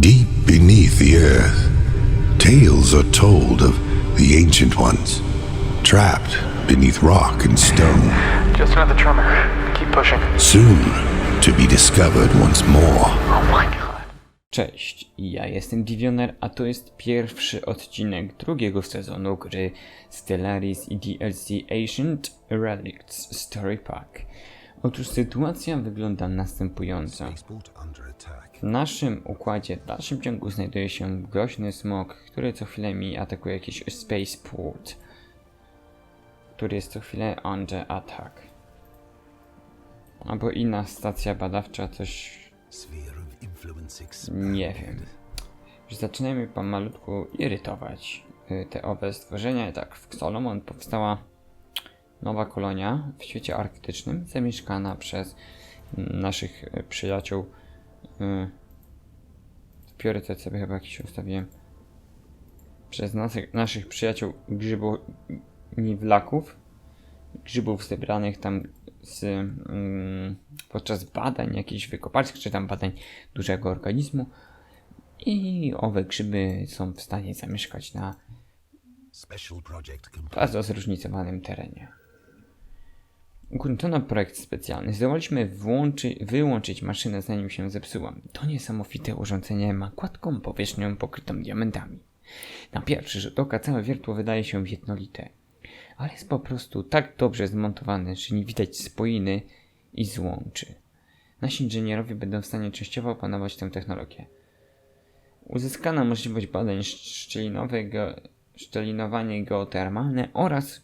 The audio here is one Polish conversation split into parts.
Deep beneath the earth, tales are told of the ancient ones, trapped beneath rock and stone, Just another tremor. Keep pushing. soon to be discovered once more. Oh my god. Cześć, ja jestem Divioner, a to jest pierwszy odcinek drugiego sezonu gry Stellaris i DLC Ancient Relicts Story Pack. Otóż sytuacja wygląda następująco. W naszym układzie w dalszym ciągu znajduje się groźny smok, który co chwilę mi atakuje jakiś spaceport, który jest co chwilę under attack. Albo inna stacja badawcza, coś nie wiem. Już zaczynają mnie pomalutku irytować y, te owe stworzenia. I tak, w Solomon powstała nowa kolonia w świecie arktycznym, zamieszkana przez naszych przyjaciół. Y, Priorytet sobie chyba jakiś ustawiłem. Przez naszych, naszych przyjaciół grzybowniwlaków. Grzybów zebranych tam z, mm, podczas badań jakichś wykopalisk, czy tam badań dużego organizmu. I owe grzyby są w stanie zamieszkać na bardzo zróżnicowanym terenie. Ukończono projekt specjalny. Zdołaliśmy włączy, wyłączyć maszynę zanim się zepsuła. To niesamowite urządzenie ma gładką powierzchnię pokrytą diamentami. Na pierwszy rzut oka całe wiertło wydaje się jednolite, ale jest po prostu tak dobrze zmontowane, że nie widać spoiny i złączy. Nasi inżynierowie będą w stanie częściowo opanować tę technologię. Uzyskana możliwość badań szczelinowe, ge, szczelinowanie geotermalne oraz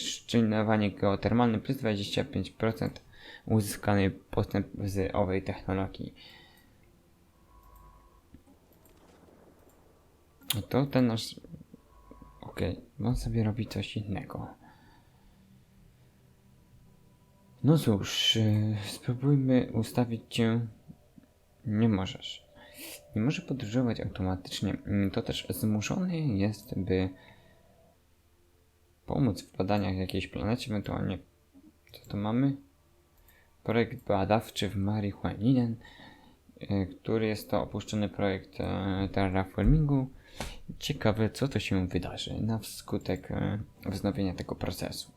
szczelinowanie geotermalne plus 25% uzyskany postęp z owej technologii. No to ten nasz... Okej, on sobie robi coś innego. No cóż, yy, spróbujmy ustawić cię... Nie możesz. Nie może podróżować automatycznie. To też zmuszony jest, by pomóc w badaniach jakiejś planecie, ewentualnie co to mamy? Projekt badawczy w Marihuaninen, y, który jest to opuszczony projekt e, terraformingu. Ciekawe, co to się wydarzy na wskutek e, wznowienia tego procesu.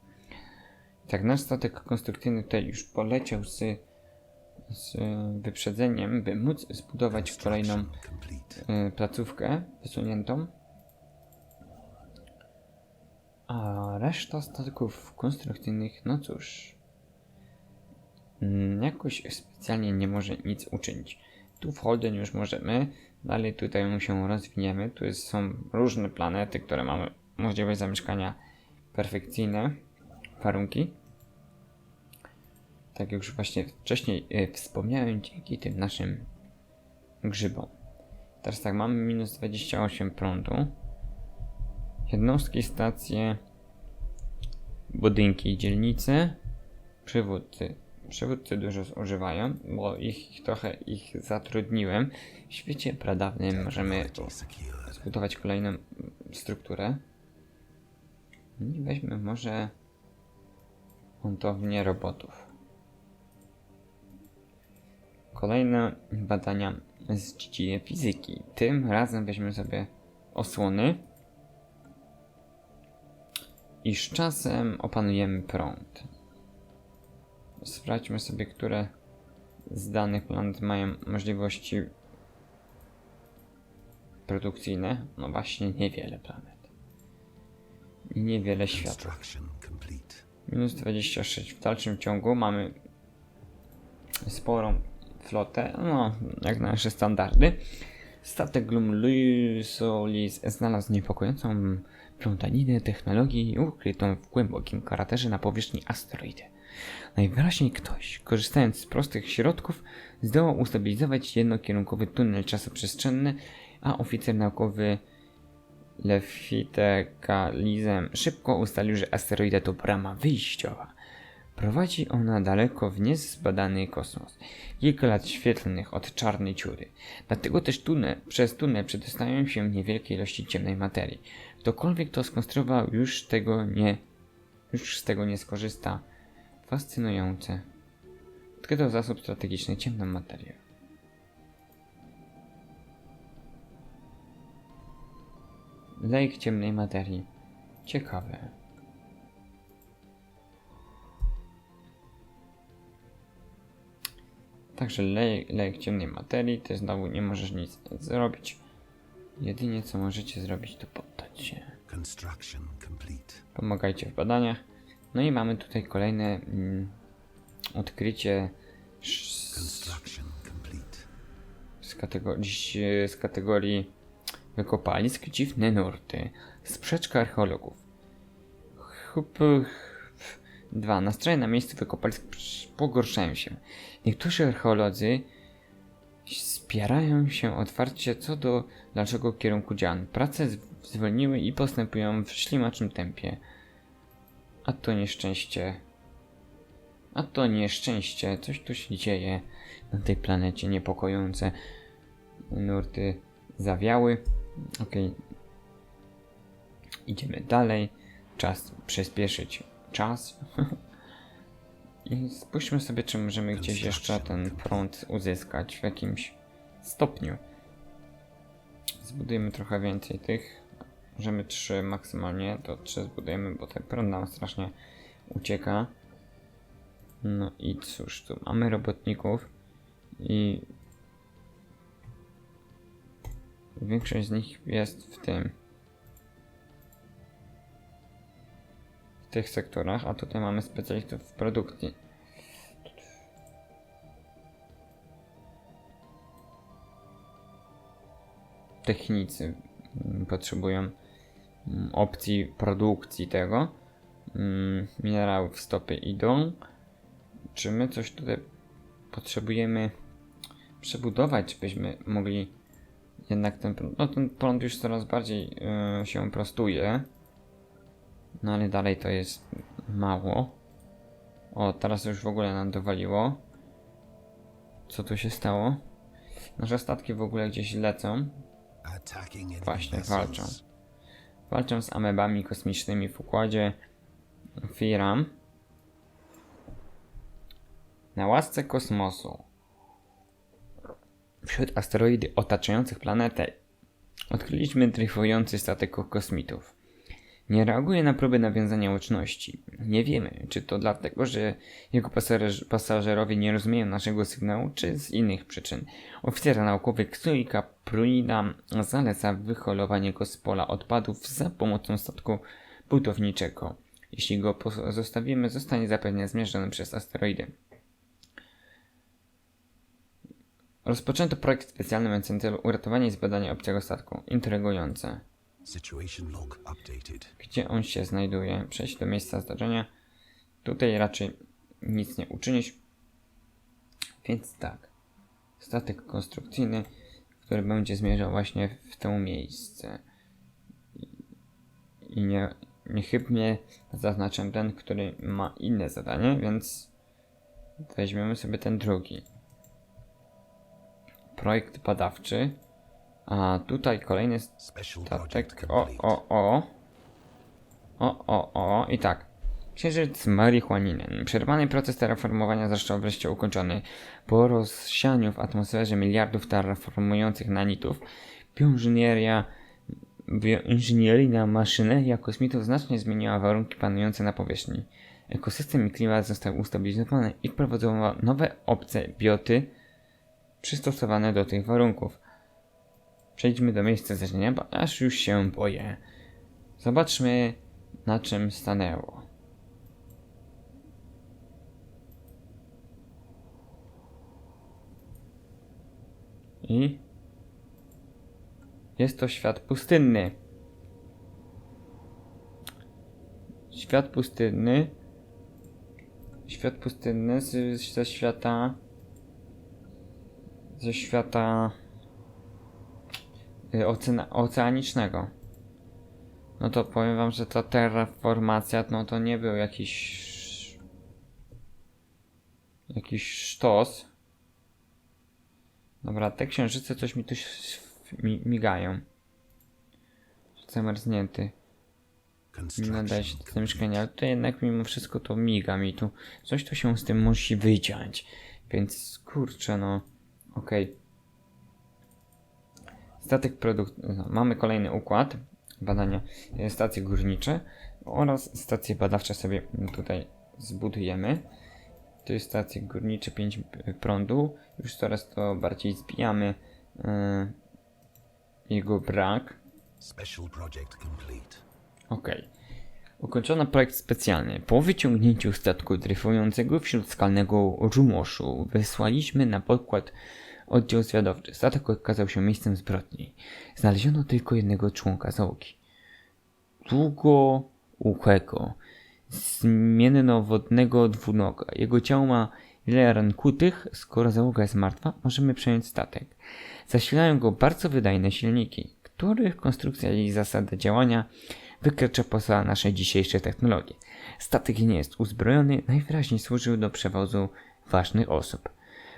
Tak, nasz statek konstrukcyjny tutaj już poleciał z, z wyprzedzeniem, by móc zbudować kolejną placówkę wysuniętą. A reszta statków konstrukcyjnych, no cóż, mm, jakoś specjalnie nie może nic uczynić. Tu w Holden już możemy, dalej tutaj się rozwiniemy. Tu jest, są różne planety, które mamy możliwość zamieszkania perfekcyjne warunki. Tak jak już właśnie wcześniej y, wspomniałem, dzięki tym naszym grzybom. Teraz tak, mamy minus 28 prądu. Jednostki, stacje, budynki i dzielnice. Przywódcy. Przywódcy dużo zużywają, bo ich trochę ich zatrudniłem. W świecie pradawnym możemy zbudować kolejną strukturę. I weźmy może montownię robotów. Kolejne badania z dziedziny fizyki. Tym razem weźmy sobie osłony. I z czasem opanujemy prąd. Sprawdźmy sobie, które z danych planet mają możliwości produkcyjne. No właśnie, niewiele planet. I niewiele światów. Minus 26. W dalszym ciągu mamy sporą flotę, no jak na nasze standardy. Statek Glumlysolis znalazł niepokojącą plątaninę technologii ukrytą w głębokim kraterze na powierzchni asteroidy. Najwyraźniej ktoś, korzystając z prostych środków, zdołał ustabilizować jednokierunkowy tunel czasoprzestrzenny, a oficer naukowy Lefitekalizem szybko ustalił, że asteroida to brama wyjściowa. Prowadzi ona daleko w niezbadany kosmos, kilka lat świetlnych od czarnej dziury. Dlatego też tunel, przez tunel przedostają się niewielkie ilości ciemnej materii. Ktokolwiek to skonstruował już tego nie, już z tego nie skorzysta. Fascynujące. Odkryto zasób strategiczny ciemną materię. Lejk ciemnej materii. Ciekawe. Także lejek, lejek ciemnej materii, ty znowu nie możesz nic zrobić. Jedynie co możecie zrobić to poddać się. Pomagajcie w badaniach. No i mamy tutaj kolejne mm, odkrycie Construction complete. z, kategorii, e, z kategorii wykopalisk dziwne nurty. Sprzeczka archeologów. Ch- dwa. Nastroje na miejscu wykopalisk pogorszają się. Niektórzy archeolodzy spierają się otwarcie co do dalszego kierunku działań. Prace zwolniły i postępują w ślimaczym tempie. A to nieszczęście. A to nieszczęście. Coś tu się dzieje na tej planecie niepokojące. Nurty zawiały. Okej. Idziemy dalej. Czas przyspieszyć czas. I spójrzmy sobie, czy możemy gdzieś jeszcze ten prąd uzyskać w jakimś stopniu. Zbudujemy trochę więcej tych. Możemy trzy maksymalnie, to trzy zbudujemy, bo ten prąd nam strasznie ucieka. No i cóż, tu mamy robotników i większość z nich jest w tym. Tych sektorach, a tutaj mamy specjalistów w produkcji. Technicy mm, potrzebują mm, opcji produkcji tego. Mm, Minerały w stopy idą. Czy my coś tutaj potrzebujemy przebudować, żebyśmy mogli jednak ten no ten prąd już coraz bardziej yy, się prostuje. No ale dalej to jest mało. O, teraz już w ogóle nam dowaliło. Co tu się stało? Nasze statki w ogóle gdzieś lecą. Właśnie, walczą. Walczą z amebami kosmicznymi w układzie Firam. Na łasce kosmosu. Wśród asteroidy otaczających planetę odkryliśmy dryfujący statek kosmitów. Nie reaguje na próby nawiązania łączności. Nie wiemy, czy to dlatego, że jego pasażer- pasażerowie nie rozumieją naszego sygnału, czy z innych przyczyn. Oficer naukowy Ksuika Prunida zaleca wyholowanie go z pola odpadów za pomocą statku budowniczego. Jeśli go pozostawimy, zostanie zapewne zmierzony przez asteroidy. Rozpoczęto projekt specjalny mający na celu uratowanie i zbadanie obcego statku. Intrygujące. Situation log updated. Gdzie on się znajduje? Przejść do miejsca zdarzenia. Tutaj raczej nic nie uczynisz. Więc tak. Statek konstrukcyjny, który będzie zmierzał właśnie w to miejsce. I- nie, niechybnie zaznaczam ten, który ma inne zadanie, więc weźmiemy sobie ten drugi. Projekt badawczy. A tutaj kolejny statek. O, o, o. O, o, o. I tak. Księżyc marihuaniny. Przerwany proces terraformowania został wreszcie ukończony. Po rozsianiu w atmosferze miliardów terraformujących nanitów, bioinżynieria, bioinżynieryjna maszyneria kosmitów znacznie zmieniła warunki panujące na powierzchni. Ekosystem i klimat zostały ustabilizowane i wprowadzono nowe obce bioty przystosowane do tych warunków. Przejdźmy do miejsca zdarzenia, bo aż już się boję. Zobaczmy, na czym stanęło. I jest to świat pustynny. Świat pustynny. Świat pustynny ze świata. Ze świata y, oceana, oceanicznego. No to powiem wam, że ta terraformacja, no to nie był jakiś jakiś sztos. Dobra, te księżyce coś mi tu mi, migają. Zamarznięty. Nie nadaje się do zamieszkania, ale to jednak mimo wszystko to miga mi tu. Coś tu się z tym musi wyciąć. Więc kurczę no. Okej. Statek produkt... No, mamy kolejny układ. badania, e, stacje górnicze oraz stacje badawcze sobie tutaj zbudujemy. To jest stacje górnicze 5 prądu. Już coraz to bardziej zbijamy e, jego brak. Special project complete. Okej. Ukończono projekt specjalny. Po wyciągnięciu statku dryfującego wśród skalnego rumoszu wysłaliśmy na pokład oddział zwiadowczy. Statek okazał się miejscem zbrodni. Znaleziono tylko jednego członka załogi. Długouchego, zmiennowodnego dwunoga. Jego ciało ma wiele ran kutych. Skoro załoga jest martwa, możemy przejąć statek. Zasilają go bardzo wydajne silniki, których konstrukcja i zasada działania wykracza poza nasze dzisiejsze technologie. Statek nie jest uzbrojony, najwyraźniej służył do przewozu ważnych osób.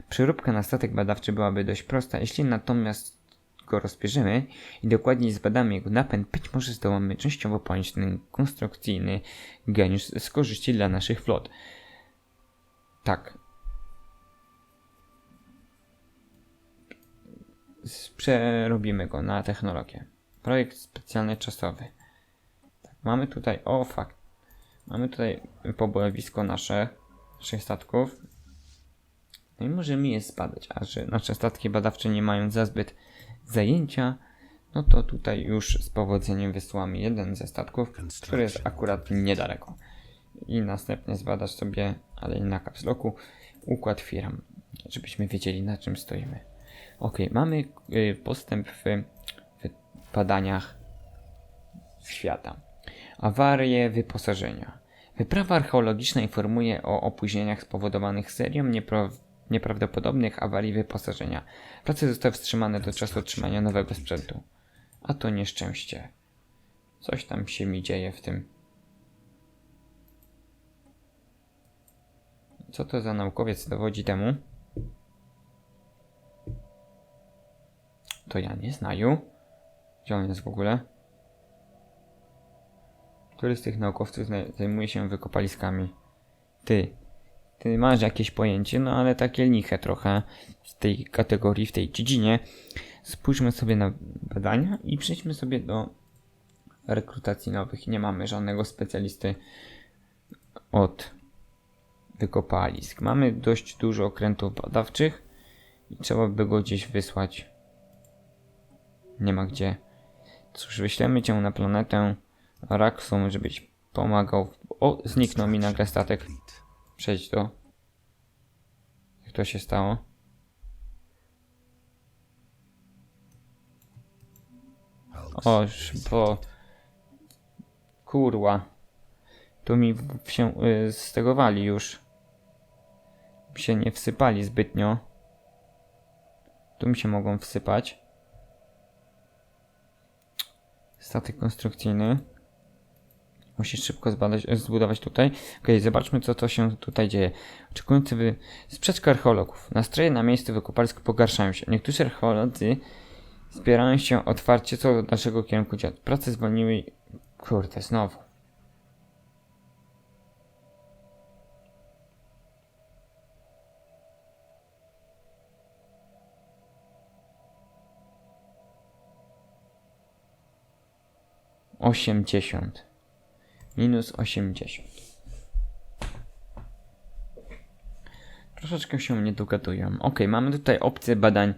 Przeróbka na statek badawczy byłaby dość prosta, jeśli natomiast go rozbierzemy i dokładniej zbadamy jego napęd, być może zdołamy częściowo ponieść ten konstrukcyjny geniusz z korzyści dla naszych flot. Tak. Przerobimy go na technologię. Projekt specjalny czasowy. Tak, mamy tutaj, o fakt, mamy tutaj pobojowisko nasze, naszych statków. No i możemy je zbadać, a że nasze statki badawcze nie mają za zbyt zajęcia, no to tutaj już z powodzeniem wysyłamy jeden ze statków, który jest akurat niedaleko. I następnie zbadać sobie, ale na kapsloku, układ firm, żebyśmy wiedzieli na czym stoimy. Ok, mamy y, postęp w, w badaniach świata. Awarie wyposażenia. Wyprawa archeologiczna informuje o opóźnieniach spowodowanych serią niepra- nieprawdopodobnych awarii wyposażenia. Prace zostały wstrzymane do czasu otrzymania nowego sprzętu. A to nieszczęście. Coś tam się mi dzieje w tym. Co to za naukowiec dowodzi temu? To ja nie znaju. Gdzie on jest w ogóle? Który z tych naukowców zajmuje się wykopaliskami? Ty. Ty masz jakieś pojęcie, no ale takie liche trochę w tej kategorii, w tej dziedzinie. Spójrzmy sobie na badania i przejdźmy sobie do rekrutacji nowych. Nie mamy żadnego specjalisty od wykopalisk. Mamy dość dużo okrętów badawczych i trzeba by go gdzieś wysłać. Nie ma gdzie. Cóż, wyślemy cię na planetę Raxum, żebyś pomagał. O, zniknął mi nagle statek. Przejdź do. Jak to się stało? Oż, bo. Kurwa. Tu mi się y, stegowali już. Się nie wsypali zbytnio. Tu mi się mogą wsypać. Statek konstrukcyjny. Musisz szybko zbadać, zbudować tutaj. Okej, zobaczmy co to się tutaj dzieje. Oczekujący wy... Sprzeczka archeologów. Nastroje na miejscu wykopalisk pogarszają się. Niektórzy archeolodzy Spierają się otwarcie co do naszego kierunku działań. Prace zwolniły. Kurde, znowu. Osiemdziesiąt. Minus osiemdziesiąt. Troszeczkę się nie dogadują. Ok, mamy tutaj opcję badań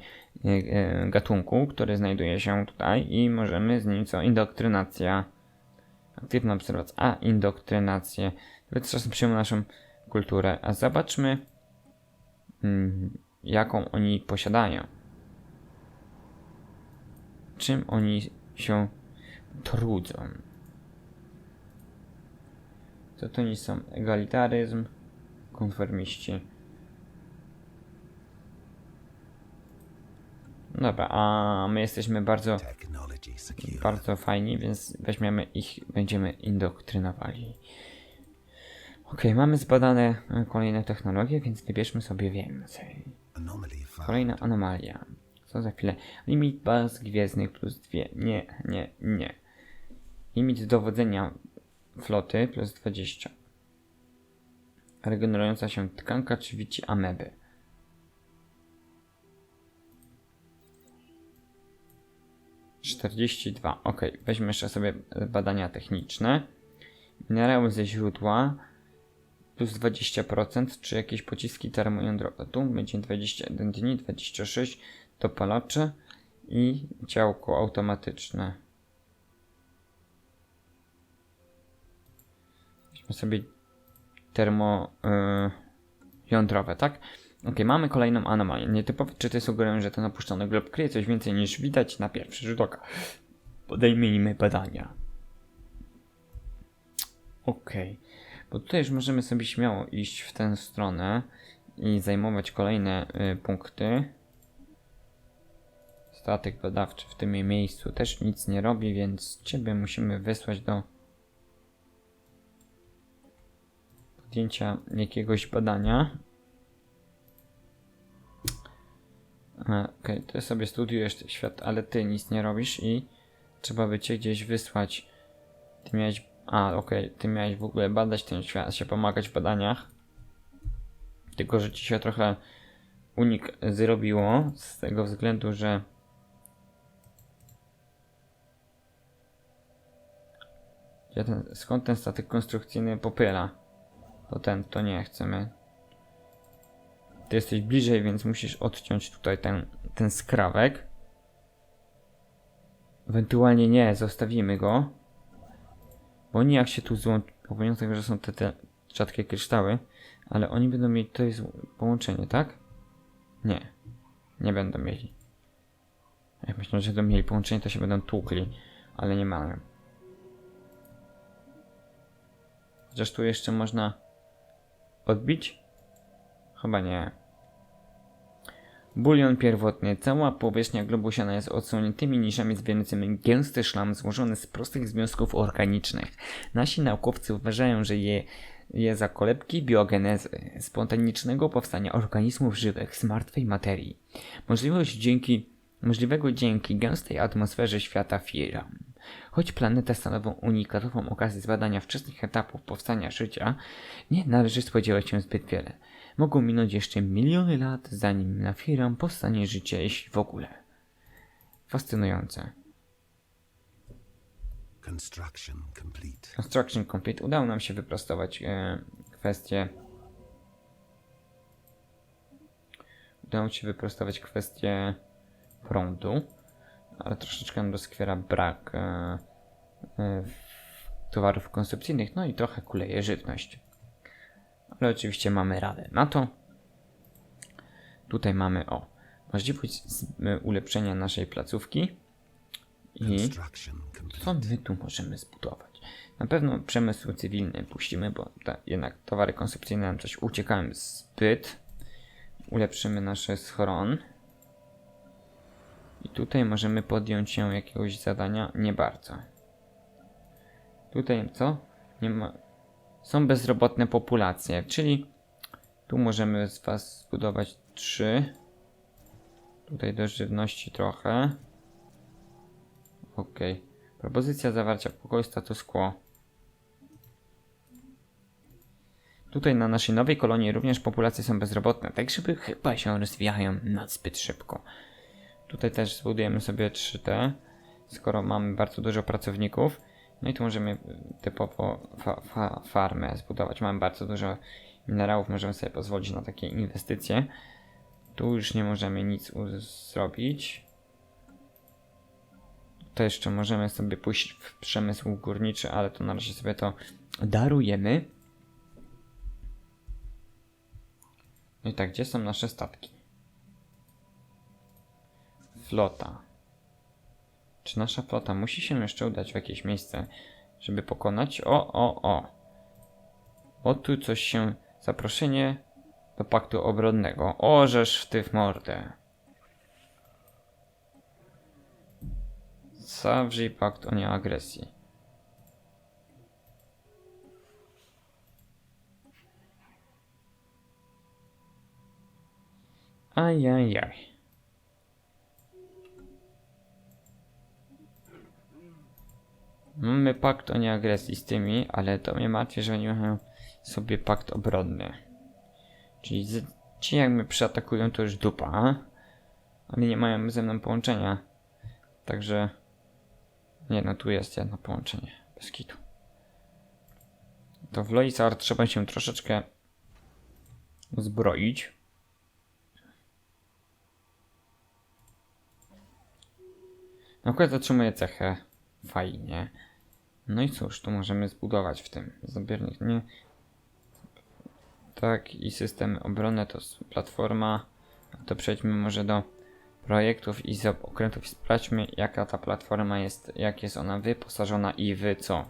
e, e, gatunku, który znajduje się tutaj i możemy z nim co indoktrynacja. Aktywna obserwacja. A, indoktrynację. Czasem przyjmą naszą kulturę. A zobaczmy, mm, jaką oni posiadają. Czym oni się trudzą. Co to oni są? Egalitaryzm, konformiści. Dobra, a my jesteśmy bardzo, bardzo fajni, więc weźmiemy ich, będziemy indoktrynowali. Ok, mamy zbadane kolejne technologie, więc wybierzmy sobie więcej. Kolejna anomalia. Co za chwilę? Limit baz gwiezdnych plus dwie. Nie, nie, nie. Limit dowodzenia floty plus 20. Regenerująca się tkanka czy wici ameby. 42. Ok, weźmy jeszcze sobie badania techniczne. Minerały ze źródła plus 20%, czy jakieś pociski termojądrowe. Tu będzie 21 dni, 26 dopalacze i działko automatyczne. Weźmy sobie termo y, jądrowe, tak? Ok, mamy kolejną anomalię. Nietypowe czyty sugerują, że ten opuszczony glob kryje coś więcej niż widać na pierwszy rzut oka. Podejmijmy badania. Okej, bo tutaj już możemy sobie śmiało iść w tę stronę i zajmować kolejne y, punkty. Statek badawczy w tym miejscu też nic nie robi, więc ciebie musimy wysłać do podjęcia jakiegoś badania. E, Okej, ty sobie studiujesz świat, ale ty nic nie robisz i trzeba by cię gdzieś wysłać. Ty miałeś. A, okej, ty miałeś w ogóle badać ten świat, się pomagać w badaniach. Tylko, że ci się trochę unik zrobiło z tego względu, że. Skąd ten statek konstrukcyjny popyla? To ten, to nie chcemy. Ty jesteś bliżej, więc musisz odciąć tutaj ten, ten skrawek. Ewentualnie nie, zostawimy go. Bo oni jak się tu złączą, pomimo tego, że są te, te rzadkie kryształy, ale oni będą mieli tutaj połączenie, tak? Nie. Nie będą mieli. Jak myślą, że będą mieli połączenie, to się będą tłukli, ale nie mają. Chociaż tu jeszcze można odbić? Chyba nie. Bulion pierwotny. Cała powierzchnia globusiana jest odsłoniętymi niszami zwierającymi gęsty szlam złożony z prostych związków organicznych. Nasi naukowcy uważają, że je, je za kolebki biogenezy, spontanicznego powstania organizmów żywych z martwej materii. Możliwość dzięki, możliwego dzięki gęstej atmosferze świata Firam. Choć planeta stanowią unikatową okazję zbadania wczesnych etapów powstania życia, nie należy spodziewać się zbyt wiele. Mogą minąć jeszcze miliony lat, zanim na Firam powstanie życie, jeśli w ogóle. Fascynujące. Construction complete. Construction Complete. Udało nam się wyprostować e, kwestię. Udało się wyprostować kwestię prądu, ale troszeczkę nam doskwiera brak e, e, towarów konsumpcyjnych, no i trochę kuleje żywność. Ale oczywiście mamy radę na to. Tutaj mamy o możliwość ulepszenia naszej placówki i co my tu możemy zbudować? Na pewno przemysł cywilny puścimy, bo ta, jednak towary konsumpcyjne nam coś uciekają zbyt. Ulepszymy nasze schron. I tutaj możemy podjąć się jakiegoś zadania. Nie bardzo. Tutaj co? Nie ma. Są bezrobotne populacje, czyli tu możemy z Was zbudować trzy. Tutaj do żywności trochę. Okej. Propozycja zawarcia pokoju status quo. Tutaj na naszej nowej kolonii również populacje są bezrobotne, tak żeby chyba się rozwijają nazbyt szybko. Tutaj też zbudujemy sobie 3T, skoro mamy bardzo dużo pracowników. No i tu możemy typowo fa fa farmę zbudować. Mamy bardzo dużo minerałów, możemy sobie pozwolić na takie inwestycje. Tu już nie możemy nic zrobić. To jeszcze możemy sobie pójść w przemysł górniczy, ale to na razie sobie to darujemy. No i tak, gdzie są nasze statki? Flota. Czy nasza flota musi się jeszcze udać w jakieś miejsce, żeby pokonać? O, o, o. O, tu coś się... Zaproszenie do paktu obronnego. Orzesz w ty w mordę. Zawrzyj pakt o nieagresji. Ajajaj. Mamy pakt o nieagresji z tymi, ale to mnie martwi, że oni mają sobie pakt obronny. Czyli ci jak mnie przyatakują to już dupa, ale nie mają ze mną połączenia. Także Nie, no tu jest jedno połączenie. Bez kitu. To w Loisar trzeba się troszeczkę uzbroić. No akurat zatrzymuje cechę. Fajnie. No i cóż, tu możemy zbudować w tym zbiornik, nie? Tak, i system obrony to platforma. To przejdźmy może do projektów i z okrętów i sprawdźmy jaka ta platforma jest, jak jest ona wyposażona i w co.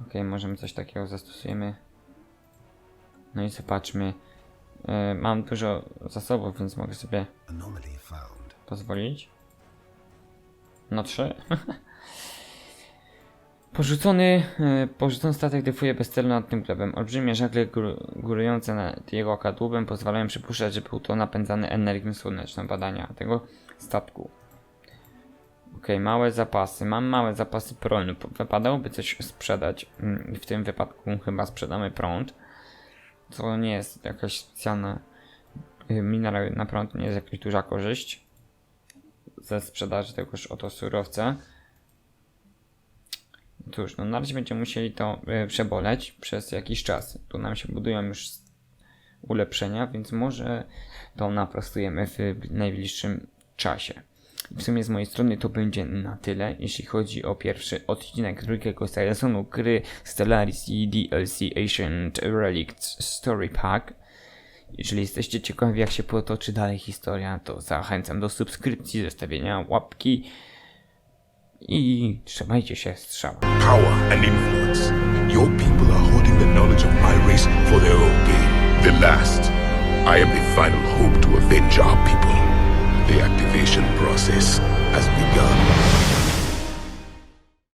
Ok, możemy coś takiego zastosujemy. No i zobaczmy. E, mam dużo zasobów, więc mogę sobie pozwolić. No trzy. Porzucony, e, porzucony statek defuje bez celu nad tym glebem. Olbrzymie żagle gór, górujące nad jego kadłubem pozwalają przypuszczać, że był to napędzany energią słoneczną badania tego statku. Ok, małe zapasy. Mam małe zapasy prądu. Wypadałoby coś sprzedać. Mm, W tym wypadku chyba sprzedamy prąd. Co nie jest jakaś specjalna y, minerał na prąd, nie jest jakaś duża korzyść ze sprzedaży tegoż oto surowca. Cóż, no na razie będziemy musieli to y, przeboleć przez jakiś czas. Tu nam się budują już ulepszenia, więc może to naprostujemy w najbliższym czasie. W sumie z mojej strony to będzie na tyle, jeśli chodzi o pierwszy odcinek drugiego sezonu gry Stellaris i DLC Ancient Relics Story Pack. Jeżeli jesteście ciekawi jak się potoczy dalej historia, to zachęcam do subskrypcji, zostawienia łapki i trzymajcie się strzała. power and influence. Your people are hoarding the knowledge of my race for their own gain. The last. I am the final hope to avenge our people. The activation process has begun.